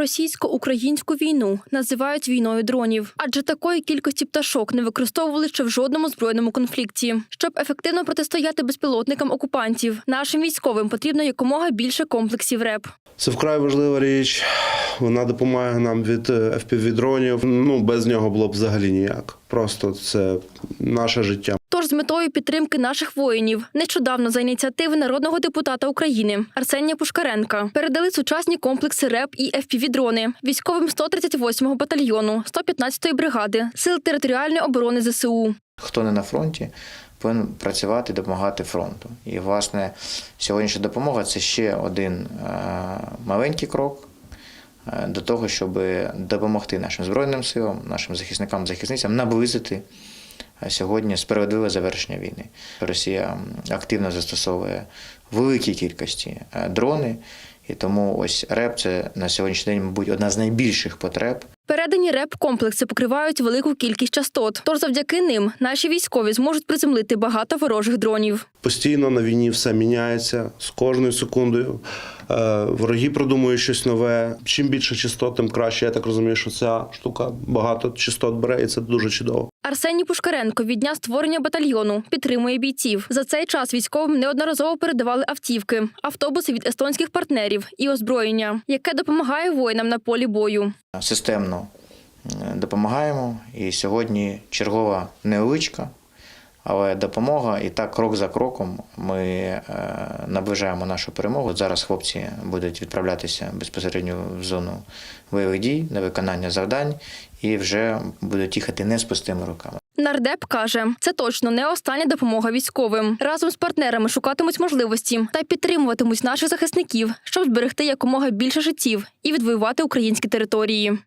Російсько-українську війну називають війною дронів, адже такої кількості пташок не використовували ще в жодному збройному конфлікті. Щоб ефективно протистояти безпілотникам окупантів, нашим військовим потрібно якомога більше комплексів РЕП. Це вкрай важлива річ. Вона допомагає нам від fpv дронів. Ну без нього було б взагалі ніяк. Просто це наше життя. Тож з метою підтримки наших воїнів нещодавно за ініціативи народного депутата України Арсенія Пушкаренка передали сучасні комплекси РЕП і FPV-дрони військовим 138-го батальйону 115-ї бригади Сил територіальної оборони ЗСУ. хто не на фронті, повинен працювати допомагати фронту. І, власне, сьогоднішня допомога це ще один е, маленький крок е, до того, щоб допомогти нашим Збройним силам, нашим захисникам, захисницям наблизити е, сьогодні справедливе завершення війни. Росія активно застосовує великі кількості е, дрони, і тому ось РЕП це на сьогоднішній день, мабуть, одна з найбільших потреб Передані РЕП-комплекси покривають велику кількість частот. Тож завдяки ним наші військові зможуть приземлити багато ворожих дронів. Постійно на війні все міняється з кожною секундою. Е, Вороги продумують щось нове. Чим більше частот, тим краще. Я так розумію, що ця штука багато частот бере, і це дуже чудово. Арсеній Пушкаренко від дня створення батальйону підтримує бійців. За цей час військовим неодноразово передавали автівки, автобуси від естонських партнерів і озброєння, яке допомагає воїнам на полі бою. системно е, допомагаємо. І сьогодні чергова невеличка, але допомога. І так, крок за кроком, ми е, наближаємо нашу перемогу. Зараз хлопці будуть відправлятися безпосередньо в зону бойових дій на виконання завдань і вже будуть їхати не з пустими руками. Нардеп каже, це точно не остання допомога військовим. Разом з партнерами шукатимуть можливості та підтримуватимуть наших захисників, щоб зберегти якомога більше життів і відвоювати українські території.